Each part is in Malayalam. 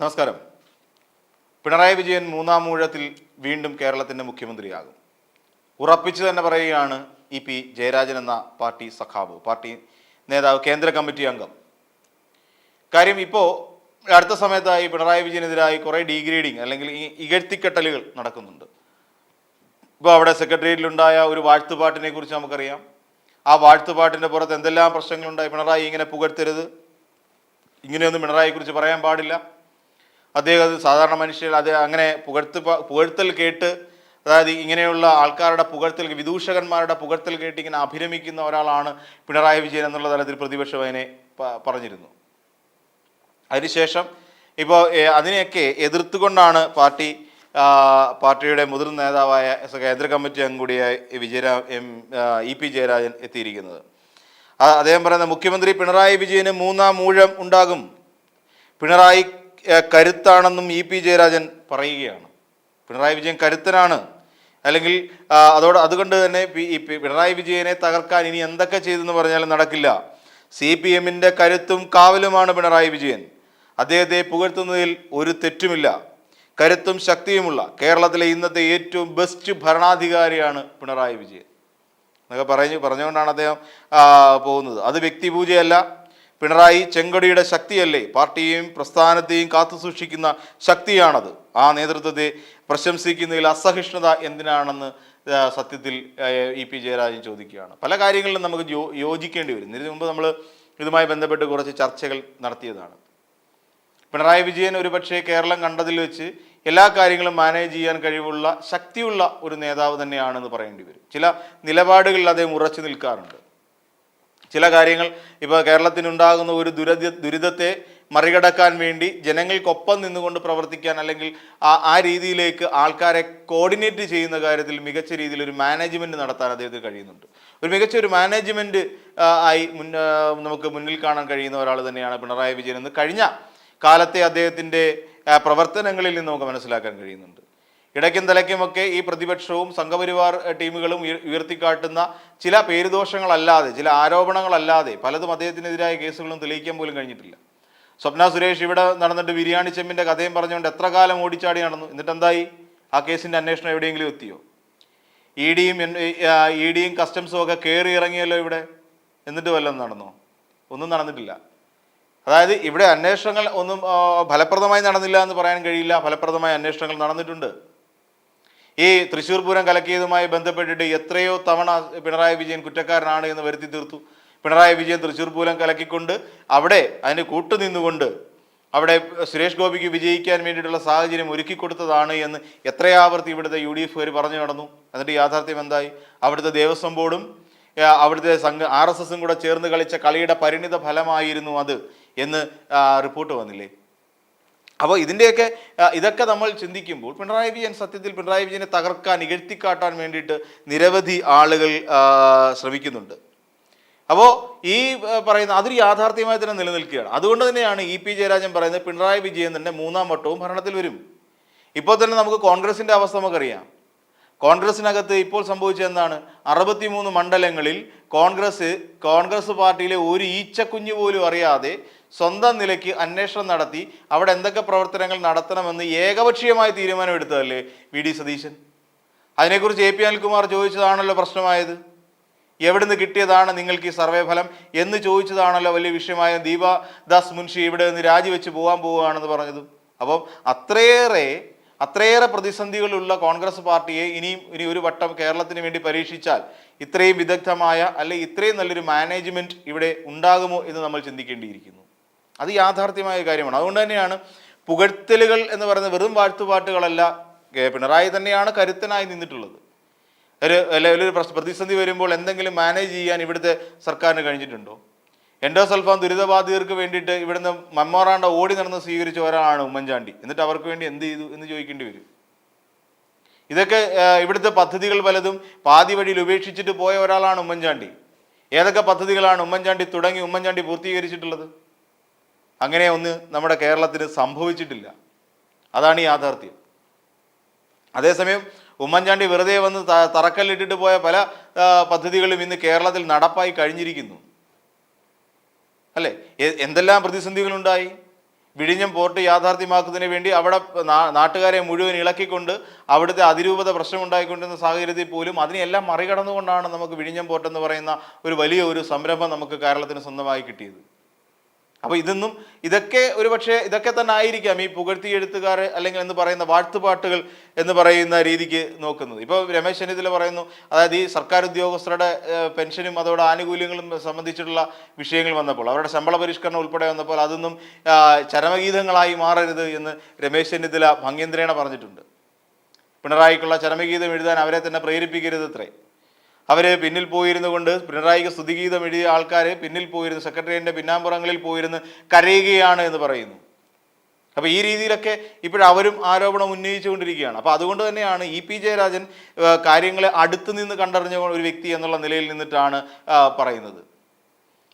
നമസ്കാരം. പിണറായി വിജയൻ മൂന്നാം മൂഴത്തിൽ വീണ്ടും കേരളത്തിന്റെ മുഖ്യമന്ത്രിയാകും. ഉറപ്പിച്ചു തന്നെ പറയുകയാണ് ഇ പി ജയരാജൻ എന്ന പാർട്ടി സഖാവ് പാർട്ടി നേതാവ് കേന്ദ്ര കമ്മിറ്റി അംഗം. കാര്യം ഇപ്പോൾ അടുത്ത സമയത്തായി പിണറായി വിജയനെതിരായി കുറേ ഡീഗ്രേഡിങ് അല്ലെങ്കിൽ ഈ ഇകഴ്ത്തിക്കെട്ടലുകൾ നടക്കുന്നുണ്ട്. ഇപ്പോൾ അവിടെ സെക്രട്ടേറിയറ്റിലുണ്ടായ ഒരു വാഴ്ത്തുപാട്ടിനെ കുറിച്ച് നമുക്കറിയാം. ആ വാഴ്ത്തുപാട്ടിന്റെ പുറത്ത് എന്തെല്ലാം പ്രശ്നങ്ങളുണ്ടായി പിണറായി ഇങ്ങനെ പുകഴ്ത്തരുത്? ഇങ്ങനെയൊന്നും പിണറായിയെക്കുറിച്ച് പറയാൻ പാടില്ല. അദ്ദേഹം സാധാരണ മനുഷ്യർ അത് അങ്ങനെ പുകഴ്ത്ത് പുകഴ്ത്തൽ കേട്ട് അതായത് ഇങ്ങനെയുള്ള ആൾക്കാരുടെ പുകഴ്ത്തൽ വിദൂഷകന്മാരുടെ പുകഴ്ത്തൽ കേട്ട് ഇങ്ങനെ അഭിരമിക്കുന്ന ഒരാളാണ് പിണറായി വിജയൻ എന്നുള്ള തലത്തിൽ പ്രതിപക്ഷം അതിനെ പറഞ്ഞിരുന്നു. അതിനുശേഷം ഇപ്പോൾ അതിനെയൊക്കെ എതിർത്തുകൊണ്ടാണ് പാർട്ടി പാർട്ടിയുടെ മുതിർന്ന നേതാവായ കേന്ദ്ര കമ്മിറ്റി അംഗം കൂടിയായ വിജയരാ എം ഇ പി ജയരാജൻ എത്തിയിരിക്കുന്നത്. അദ്ദേഹം പറയുന്നത് മുഖ്യമന്ത്രി പിണറായി വിജയന് മൂന്നാം മൂഴം ഉണ്ടാകും. പിണറായി കരുത്താണെന്നും ഇ പി ജയരാജൻ പറയുകയാണ്. പിണറായി വിജയൻ കരുത്തനാണ്. അല്ലെങ്കിൽ അതോട് അതുകൊണ്ട് തന്നെ പിണറായി വിജയനെ തകർക്കാൻ ഇനി എന്തൊക്കെ ചെയ്തെന്ന് പറഞ്ഞാലും നടക്കില്ല. സി പി എമ്മിന്റെ കരുത്തും കാവലുമാണ് പിണറായി വിജയൻ. അദ്ദേഹത്തെ പുകഴ്ത്തുന്നതിൽ ഒരു തെറ്റുമില്ല. കരുത്തും ശക്തിയുമുള്ള കേരളത്തിലെ ഇന്നത്തെ ഏറ്റവും ബെസ്റ്റ് ഭരണാധികാരിയാണ് പിണറായി വിജയൻ. എന്നൊക്കെ പറഞ്ഞു പറഞ്ഞുകൊണ്ടാണ് അദ്ദേഹം പോകുന്നത്. അത് വ്യക്തിപൂജയല്ല. പിണറായി ചെങ്കൊടിയുടെ ശക്തിയല്ലേ? പാർട്ടിയെയും പ്രസ്ഥാനത്തെയും കാത്തു സൂക്ഷിക്കുന്ന ശക്തിയാണത്. ആ നേതൃത്വത്തെ പ്രശംസിക്കുന്നതിൽ അസഹിഷ്ണുത എന്തിനാണെന്ന് സത്യത്തിൽ ഇ പി ജയരാജൻ ചോദിക്കുകയാണ്. പല കാര്യങ്ങളിലും നമുക്ക് യോ- യോജിക്കേണ്ടി വരും. ഇതിനു മുമ്പ് നമ്മൾ ഇതുമായി ബന്ധപ്പെട്ട് കുറച്ച് ചർച്ചകൾ നടത്തിയതാണ്. പിണറായി വിജയൻ ഒരുപക്ഷെ കേരളം കണ്ടതിൽ വെച്ച് എല്ലാ കാര്യങ്ങളും മാനേജ് ചെയ്യാൻ കഴിവുള്ള ശക്തിയുള്ള ഒരു നേതാവ് തന്നെയാണെന്ന് പറയേണ്ടി വരും. ചില നിലപാടുകളിൽ അദ്ദേഹം ഉറച്ചു നിൽക്കാറുണ്ട്. ചില കാര്യങ്ങൾ ഇപ്പോൾ കേരളത്തിനുണ്ടാകുന്ന ഒരു ദുരിത ദുരിതത്തെ മറികടക്കാൻ വേണ്ടി ജനങ്ങൾക്കൊപ്പം നിന്നുകൊണ്ട് പ്രവർത്തിക്കാൻ അല്ലെങ്കിൽ ആ ആ രീതിയിലേക്ക് ആൾക്കാരെ കോർഡിനേറ്റ് ചെയ്യുന്ന കാര്യത്തിൽ മികച്ച രീതിയിൽ ഒരു മാനേജ്മെന്റ് നടത്താൻ അദ്ദേഹത്തിന് കഴിയുന്നുണ്ട്. ഒരു മികച്ച ഒരു മാനേജ്മെന്റ് ആയി മുൻ നമുക്ക് മുന്നിൽ കാണാൻ കഴിയുന്ന ഒരാൾ തന്നെയാണ് പിണറായി വിജയൻ എന്ന് കഴിഞ്ഞ കാലത്തെ അദ്ദേഹത്തിന്റെ പ്രവർത്തനങ്ങളിൽ നിന്ന് നമുക്ക് മനസ്സിലാക്കാൻ കഴിയുന്നുണ്ട്. ഇടയ്ക്കും തലയ്ക്കുമൊക്കെ ഈ പ്രതിപക്ഷവും സംഘപരിവാർ ടീമുകളും ഉയർ- ഉയർത്തിക്കാട്ടുന്ന ചില പേരുദോഷങ്ങളല്ലാതെ ചില ആരോപണങ്ങളല്ലാതെ പലതും അദ്ദേഹത്തിനെതിരായ കേസുകളും തെളിയിക്കാൻ പോലും കഴിഞ്ഞിട്ടില്ല. സ്വപ്ന സുരേഷ് ഇവിടെ നടന്നിട്ട് ബിരിയാണി ചെമ്മിന്റെ കഥയും പറഞ്ഞുകൊണ്ട് എത്ര കാലം ഓടിച്ചാടി നടന്നു? എന്നിട്ട് എന്തായി ആ കേസിന്റെ അന്വേഷണം എവിടെയെങ്കിലും എത്തിയോ? ഇ ഡിയും ഇ ഡിയും കസ്റ്റംസും ഒക്കെ കയറി ഇറങ്ങിയല്ലോ ഇവിടെ. എന്നിട്ട് വല്ലതും നടന്നോ? ഒന്നും നടന്നിട്ടില്ല. അതായത് ഇവിടെ അന്വേഷണങ്ങൾ ഒന്നും ഫലപ്രദമായി നടന്നില്ല എന്ന് പറയാൻ കഴിയില്ല. ഫലപ്രദമായ അന്വേഷണങ്ങൾ നടന്നിട്ടുണ്ട്. ഈ തൃശ്ശൂർ പൂരം കലക്കിയതുമായി ബന്ധപ്പെട്ടിട്ട് എത്രയോ തവണ പിണറായി വിജയൻ കുറ്റക്കാരനാണ് എന്ന് വരുത്തി തീർത്തു. പിണറായി വിജയൻ തൃശ്ശൂർ പൂരം കലക്കിക്കൊണ്ട് അവിടെ അതിന് കൂട്ടുനിന്നുകൊണ്ട് അവിടെ സുരേഷ് ഗോപിക്ക് വിജയിക്കാൻ വേണ്ടിയിട്ടുള്ള സാഹചര്യം ഒരുക്കി കൊടുത്തതാണ് എന്ന് എത്രയാവർത്തി ഇവിടുത്തെ യു ഡി എഫ് പറഞ്ഞു നടന്നു. എന്നിട്ട് യാഥാർത്ഥ്യം എന്തായി? അവിടുത്തെ ദേവസ്വം ബോർഡും അവിടുത്തെ സംഘ ആർ എസ് എസും കൂടെ ചേർന്ന് കളിച്ച കളിയുടെ പരിണിത ഫലമായിരുന്നു അത് എന്ന് റിപ്പോർട്ട് വന്നില്ലേ? അപ്പോൾ ഇതിന്റെയൊക്കെ ഇതൊക്കെ നമ്മൾ ചിന്തിക്കുമ്പോൾ പിണറായി വിജയൻ സത്യത്തിൽ പിണറായി വിജയനെ തകർക്കാൻ ഇകഴ്ത്തിക്കാട്ടാൻ വേണ്ടിയിട്ട് നിരവധി ആളുകൾ ശ്രമിക്കുന്നുണ്ട്. അപ്പോൾ ഈ പറയുന്ന അതൊരു യാഥാർത്ഥ്യമായി തന്നെ നിലനിൽക്കുകയാണ്. അതുകൊണ്ട് തന്നെയാണ് ഇ പി ജയരാജൻ പറയുന്നത് പിണറായി വിജയൻ തന്നെ മൂന്നാം വട്ടവും ഭരണത്തിൽ വരും. ഇപ്പോൾ തന്നെ നമുക്ക് കോൺഗ്രസിന്റെ അവസ്ഥ നമുക്കറിയാം. കോൺഗ്രസിനകത്ത് ഇപ്പോൾ സംഭവിച്ചത് എന്താണ്? അറുപത്തിമൂന്ന് മണ്ഡലങ്ങളിൽ കോൺഗ്രസ് കോൺഗ്രസ് പാർട്ടിയിലെ ഒരു ഈച്ചക്കുഞ്ഞ് പോലും അറിയാതെ സ്വന്തം നിലയ്ക്ക് അന്വേഷണം നടത്തി അവിടെ എന്തൊക്കെ പ്രവർത്തനങ്ങൾ നടത്തണമെന്ന് ഏകപക്ഷീയമായ തീരുമാനമെടുത്തതല്ലേ വി ഡി സതീശൻ? അതിനെക്കുറിച്ച് എ പി അനിൽകുമാർ ചോദിച്ചതാണല്ലോ പ്രശ്നമായത്. എവിടുന്ന് കിട്ടിയതാണ് നിങ്ങൾക്ക് ഈ സർവേ ഫലം എന്ന് ചോദിച്ചതാണല്ലോ വലിയ വിഷയമായ ദീപ ദീപദാസ് മുൻഷി ഇവിടെ നിന്ന് രാജിവെച്ച് പോകാൻ പോവുകയാണെന്ന് പറഞ്ഞത്. അപ്പം അത്രയേറെ അത്രയേറെ പ്രതിസന്ധികളുള്ള കോൺഗ്രസ് പാർട്ടിയെ ഇനിയും ഇനി ഒരു വട്ടം കേരളത്തിന് വേണ്ടി പരീക്ഷിച്ചാൽ ഇത്രയും വിദഗ്ധമായ അല്ലെങ്കിൽ ഇത്രയും നല്ലൊരു മാനേജ്മെന്റ് ഇവിടെ ഉണ്ടാകുമോ എന്ന് നമ്മൾ ചിന്തിക്കേണ്ടിയിരിക്കുന്നു. അത് യാഥാർത്ഥ്യമായ കാര്യമാണ്. അതുകൊണ്ട് തന്നെയാണ് പുകഴ്ത്തലുകൾ എന്ന് പറയുന്നത് വെറും വാഴ്ത്തുപാട്ടുകളല്ല. പിണറായി തന്നെയാണ് കരുത്തനായി നിന്നിട്ടുള്ളത്. ഒരു ഒരു പ്രതിസന്ധി വരുമ്പോൾ എന്തെങ്കിലും മാനേജ് ചെയ്യാൻ ഇവിടുത്തെ സർക്കാരിന് കഴിഞ്ഞിട്ടുണ്ടോ? എൻഡോസൾഫാൻ ദുരിതബാധിതർക്ക് വേണ്ടിയിട്ട് ഇവിടുന്ന് മെമ്മോറാണ്ട ഓടി നടന്ന് സ്വീകരിച്ച ഒരാളാണ് ഉമ്മൻചാണ്ടി. എന്നിട്ട് അവർക്ക് വേണ്ടി എന്ത് ചെയ്തു എന്ന് ചോദിക്കേണ്ടി വരും. ഇതൊക്കെ ഇവിടുത്തെ പദ്ധതികൾ പലതും പാതി വഴിയിൽ ഉപേക്ഷിച്ചിട്ട് പോയ ഒരാളാണ് ഉമ്മൻചാണ്ടി. ഏതൊക്കെ പദ്ധതികളാണ് ഉമ്മൻചാണ്ടി തുടങ്ങി ഉമ്മൻചാണ്ടി പൂർത്തീകരിച്ചിട്ടുള്ളത്? അങ്ങനെ ഒന്ന് നമ്മുടെ കേരളത്തിന് സംഭവിച്ചിട്ടില്ല. അതാണ് ഈ യാഥാർത്ഥ്യം. അതേസമയം ഉമ്മൻചാണ്ടി വെറുതെ വന്ന് തറക്കല്ലിട്ടിട്ട് പോയ പല പദ്ധതികളും ഇന്ന് കേരളത്തിൽ നടപ്പായി കഴിഞ്ഞിരിക്കുന്നു. അല്ലേ? എന്തെല്ലാം പ്രതിസന്ധികളുണ്ടായി? വിഴിഞ്ഞം പോർട്ട് യാഥാർത്ഥ്യമാക്കുന്നതിന് വേണ്ടി അവിടെ നാട്ടുകാരെ മുഴുവൻ ഇളക്കിക്കൊണ്ട് അവിടുത്തെ അതിരൂപത പ്രശ്നമുണ്ടായിക്കൊണ്ടിരുന്ന സാഹചര്യത്തിൽ പോലും അതിനെല്ലാം മറികടന്നുകൊണ്ടാണ് നമുക്ക് വിഴിഞ്ഞം പോർട്ട് എന്ന് പറയുന്ന ഒരു വലിയ ഒരു സംരംഭം നമുക്ക് കേരളത്തിന് സ്വന്തമായി കിട്ടിയത്. അപ്പോൾ ഇതൊന്നും ഇതൊക്കെ ഒരു പക്ഷേ ഇതൊക്കെ തന്നെ ആയിരിക്കാം ഈ പുകഴ്ത്തി എഴുത്തുകാർ അല്ലെങ്കിൽ എന്ന് പറയുന്ന വാഴ്ത്തുപാട്ടുകൾ എന്ന് പറയുന്ന രീതിക്ക് നോക്കുന്നത്. ഇപ്പോൾ രമേശ് ചെന്നിത്തല പറയുന്നു അതായത് ഈ സർക്കാർ ഉദ്യോഗസ്ഥരുടെ പെൻഷനും അതോടെ ആനുകൂല്യങ്ങളും സംബന്ധിച്ചിട്ടുള്ള വിഷയങ്ങൾ വന്നപ്പോൾ അവരുടെ ശമ്പള പരിഷ്കരണം ഉൾപ്പെടെ വന്നപ്പോൾ അതൊന്നും ചരമഗീതങ്ങളായി മാറരുത് എന്ന് രമേശ് ചെന്നിത്തല ഭംഗേന്ദ്രേണ പറഞ്ഞിട്ടുണ്ട്. പിണറായിക്കുള്ള ചരമഗീതം എഴുതാൻ അവരെ തന്നെ പ്രേരിപ്പിക്കരുത് അത്രേ. അവർ പിന്നിൽ പോയിരുന്നു കൊണ്ട് പിണറായിക്ക് സ്തുതിഗീതം എഴുതിയ ആൾക്കാർ പിന്നിൽ പോയിരുന്നു സെക്രട്ടേറിയറ്റിന്റെ പിന്നാമ്പുറങ്ങളിൽ പോയിരുന്ന് കരയുകയാണ് എന്ന് പറയുന്നു. അപ്പോൾ ഈ രീതിയിലൊക്കെ ഇപ്പോഴവരും ആരോപണം ഉന്നയിച്ചുകൊണ്ടിരിക്കുകയാണ് അപ്പോൾ അതുകൊണ്ട് തന്നെയാണ് ഇ പി ജയരാജൻ കാര്യങ്ങളെ അടുത്ത് നിന്ന് കണ്ടറിഞ്ഞ ഒരു വ്യക്തി എന്നുള്ള നിലയിൽ നിന്നിട്ടാണ് പറയുന്നത്.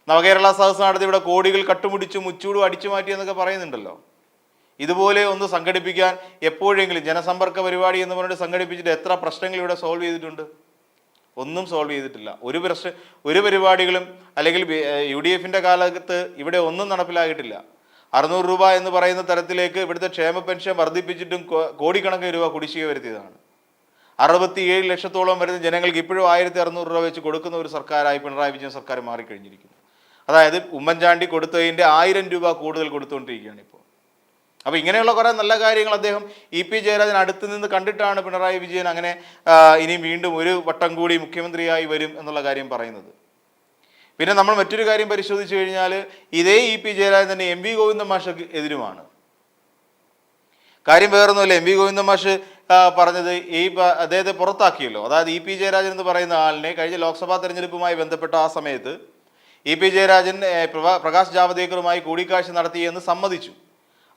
നവകേരള സദസ് നടത്തി ഇവിടെ കോടികൾ കട്ടുമുടിച്ചു മുച്ചൂടും അടിച്ചു മാറ്റി എന്നൊക്കെ പറയുന്നുണ്ടല്ലോ. ഇതുപോലെ ഒന്ന് സംഘടിപ്പിക്കാൻ എപ്പോഴെങ്കിലും ജനസമ്പർക്ക പരിപാടി എന്ന് പറഞ്ഞിട്ട് സംഘടിപ്പിച്ചിട്ട് എത്ര പ്രശ്നങ്ങൾ ഇവിടെ സോൾവ് ചെയ്തിട്ടുണ്ട്? ഒന്നും സോൾവ് ചെയ്തിട്ടില്ല. ഒരു പ്രശ്ന ഒരു പരിപാടികളും അല്ലെങ്കിൽ യു ഡി എഫിന്റെ കാലത്ത് ഇവിടെ ഒന്നും നടപ്പിലാക്കിയിട്ടില്ല. അറുന്നൂറ് രൂപ എന്ന് പറയുന്ന തരത്തിലേക്ക് ഇവിടുത്തെ ക്ഷേമ പെൻഷൻ വർദ്ധിപ്പിച്ചിട്ടും കോടിക്കണക്കിന് രൂപ കുടിശ്ശിക വരുത്തിയതാണ്. അറുപത്തിയേഴ് ലക്ഷത്തോളം വരുന്ന ജനങ്ങൾക്ക് ഇപ്പോഴും ആയിരത്തി അറുന്നൂറ് രൂപ വെച്ച് കൊടുക്കുന്ന ഒരു സർക്കാരായി പിണറായി വിജയൻ സർക്കാർ മാറിക്കഴിഞ്ഞിരിക്കുന്നു. അതായത് ഉമ്മൻചാണ്ടി കൊടുത്തതിന്റെ ആയിരം രൂപ കൂടുതൽ കൊടുത്തുകൊണ്ടിരിക്കുകയാണ് ഇപ്പോൾ. അപ്പോൾ ഇങ്ങനെയുള്ള കുറേ നല്ല കാര്യങ്ങൾ അദ്ദേഹം ഇ പി ജയരാജൻ അടുത്ത് നിന്ന് കണ്ടിട്ടാണ് പിണറായി വിജയൻ അങ്ങനെ ഇനിയും ഇനി വീണ്ടും ഒരു വട്ടം കൂടി മുഖ്യമന്ത്രിയായി വരും എന്നുള്ള കാര്യം പറയുന്നത്. പിന്നെ നമ്മൾ മറ്റൊരു കാര്യം പരിശോധിച്ചു കഴിഞ്ഞാൽ ഇതേ ഇ പി ജയരാജൻ തന്നെ എം വി ഗോവിന്ദ മാഷക്ക് എതിരുമാണ്. കാര്യം വേറൊന്നുമില്ല എം വി ഗോവിന്ദ മാഷ് പറഞ്ഞത് ഈ അദ്ദേഹത്തെ പുറത്താക്കിയല്ലോ. അതായത് ഇ പി ജയരാജൻ എന്ന് പറയുന്ന ആളിനെ കഴിഞ്ഞ ലോക്സഭാ തെരഞ്ഞെടുപ്പുമായി ബന്ധപ്പെട്ട ആ സമയത്ത് ഇ പി ജയരാജൻ പ്രകാശ് ജാവദേക്കറുമായി കൂടിക്കാഴ്ച നടത്തിയെന്ന് സമ്മതിച്ചു.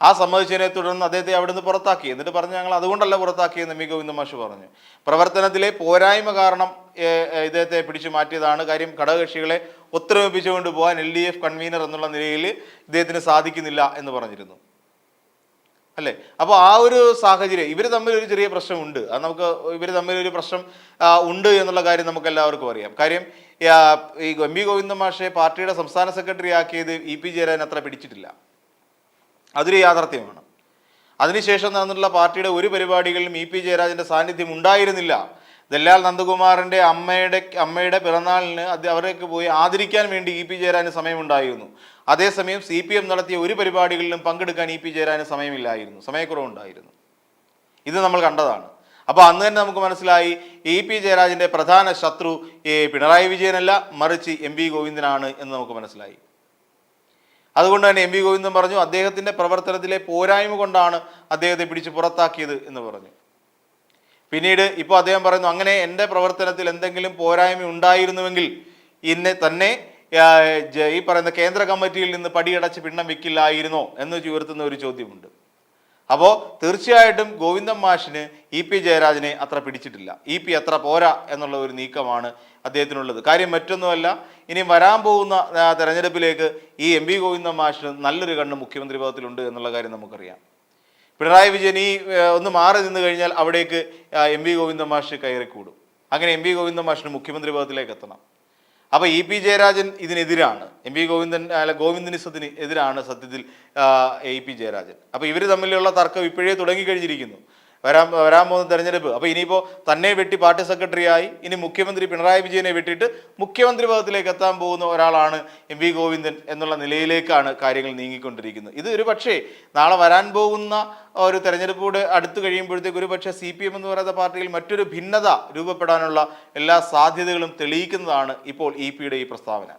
ആ സമ്മതിച്ചതിനെ തുടർന്ന് അദ്ദേഹത്തെ അവിടുന്ന് പുറത്താക്കി. എന്നിട്ട് പറഞ്ഞു ഞങ്ങൾ അതുകൊണ്ടല്ല പുറത്താക്കിയെന്ന് എം ഗോവിന്ദ മാഷ് പറഞ്ഞു. പ്രവർത്തനത്തിലെ പോരായ്മ കാരണം ഇദ്ദേഹത്തെ പിടിച്ചു മാറ്റിയതാണ്. കാര്യം ഘടകകക്ഷികളെ ഒത്തൊരുമിപ്പിച്ചുകൊണ്ട് പോകാൻ എൽ ഡി എഫ് കൺവീനർ എന്നുള്ള നിലയിൽ ഇദ്ദേഹത്തിന് സാധിക്കുന്നില്ല എന്ന് പറഞ്ഞിരുന്നു. അല്ലേ? അപ്പോൾ ആ ഒരു സാഹചര്യം ഇവർ തമ്മിൽ ഒരു ചെറിയ പ്രശ്നമുണ്ട്. അത് നമുക്ക് ഇവർ തമ്മിൽ ഒരു പ്രശ്നം ഉണ്ട് എന്നുള്ള കാര്യം നമുക്ക് എല്ലാവർക്കും അറിയാം. കാര്യം ഈ എം വി ഗോവിന്ദ മാഷെ പാർട്ടിയുടെ സംസ്ഥാന സെക്രട്ടറി ആക്കിയത് ഇ പി ജയരാജൻ അത്ര പിടിച്ചിട്ടില്ല. അതൊരു യാഥാർത്ഥ്യമാണ്. അതിനുശേഷം നടന്നിട്ടുള്ള പാർട്ടിയുടെ ഒരു പരിപാടികളിലും ഇ പി ജയരാജന്റെ സാന്നിധ്യം ഉണ്ടായിരുന്നില്ല. ദല്ലാൽ നന്ദകുമാറിന്റെ അമ്മയുടെ അമ്മയുടെ പിറന്നാളിന് അത് അവരൊക്കെ പോയി ആദരിക്കാൻ വേണ്ടി ഇ പി ജയരാജന് സമയമുണ്ടായിരുന്നു. അതേസമയം സി പി എം നടത്തിയ ഒരു പരിപാടികളിലും പങ്കെടുക്കാൻ ഇ പി ജയരാജന് സമയമില്ലായിരുന്നു. സമയക്കുറവുണ്ടായിരുന്നു. ഇത് നമ്മൾ കണ്ടതാണ്. അപ്പോൾ അന്ന് തന്നെ നമുക്ക് മനസ്സിലായി ഇ പി ജയരാജന്റെ പ്രധാന ശത്രു പിണറായി വിജയനല്ല മറിച്ച് എം വി ഗോവിന്ദനാണ് എന്ന് നമുക്ക് മനസ്സിലായി. അതുകൊണ്ട് തന്നെ എം വി ഗോവിന്ദൻ പറഞ്ഞു അദ്ദേഹത്തിന്റെ പ്രവർത്തനത്തിലെ പോരായ്മ കൊണ്ടാണ് അദ്ദേഹത്തെ പിടിച്ച് പുറത്താക്കിയത് എന്ന് പറഞ്ഞു. പിന്നീട് ഇപ്പോൾ അദ്ദേഹം പറയുന്നു അങ്ങനെ എന്റെ പ്രവർത്തനത്തിൽ എന്തെങ്കിലും പോരായ്മ ഉണ്ടായിരുന്നുവെങ്കിൽ ഇന്നെ തന്നെ ഈ പറയുന്ന കേന്ദ്ര കമ്മിറ്റിയിൽ നിന്ന് പടിയടച്ച് പിണ്ണം വെക്കില്ലായിരുന്നോ? എന്ന് ഉയർത്തുന്ന ഒരു ചോദ്യമുണ്ട്. അപ്പോൾ തീർച്ചയായിട്ടും ഗോവിന്ദൻ മാഷിന് ഇ പി ജയരാജനെ അത്ര പിടിച്ചിട്ടില്ല. ഇ പി അത്ര പോരാ എന്നുള്ള ഒരു നീക്കമാണ് അദ്ദേഹത്തിനുള്ളത്. കാര്യം മറ്റൊന്നുമല്ല ഇനി വരാൻ പോകുന്ന തെരഞ്ഞെടുപ്പിലേക്ക് ഈ എം വി ഗോവിന്ദൻ മാഷിന് നല്ലൊരു കണ്ണ് മുഖ്യമന്ത്രി പദത്തിലുണ്ട് എന്നുള്ള കാര്യം നമുക്കറിയാം. പിണറായി വിജയൻ ഈ ഒന്ന് മാറി നിന്ന് കഴിഞ്ഞാൽ അവിടേക്ക് എം വി ഗോവിന്ദൻ മാഷ് കയറിക്കൂടും. അങ്ങനെ എം വി ഗോവിന്ദൻ മാഷിന് മുഖ്യമന്ത്രി പദത്തിലേക്ക് എത്തണം. അപ്പോൾ ഇ പി ജയരാജൻ ഇതിനെതിരാണ്. എം പി ഗോവിന്ദൻ അല്ല ഗോവിന്ദനിസത്തിന് എതിരാണ് സത്യത്തിൽ ഇ പി ജയരാജൻ. അപ്പോൾ ഇവർ തമ്മിലുള്ള തർക്കം ഇപ്പോഴേ തുടങ്ങിക്കഴിഞ്ഞിരിക്കുന്നു. വരാൻ വരാൻ പോകുന്ന തെരഞ്ഞെടുപ്പ്. അപ്പോൾ ഇനിയിപ്പോൾ തന്നെ വെട്ടി പാർട്ടി സെക്രട്ടറിയായി ഇനി മുഖ്യമന്ത്രി പിണറായി വിജയനെ വെട്ടിയിട്ട് മുഖ്യമന്ത്രി പദത്തിലേക്ക് എത്താൻ പോകുന്ന ഒരാളാണ് എം വി ഗോവിന്ദൻ എന്നുള്ള നിലയിലേക്കാണ് കാര്യങ്ങൾ നീങ്ങിക്കൊണ്ടിരിക്കുന്നത്. ഇത് ഒരു പക്ഷേ നാളെ വരാൻ പോകുന്ന ഒരു തെരഞ്ഞെടുപ്പോട് അടുത്ത് കഴിയുമ്പോഴത്തേക്ക് ഒരു പക്ഷേ സി പി എം എന്ന് പറയുന്ന പാർട്ടിയിൽ മറ്റൊരു ഭിന്നത രൂപപ്പെടാനുള്ള എല്ലാ സാധ്യതകളും തെളിയിക്കുന്നതാണ് ഇപ്പോൾ ഇ പിയുടെ ഈ പ്രസ്താവന.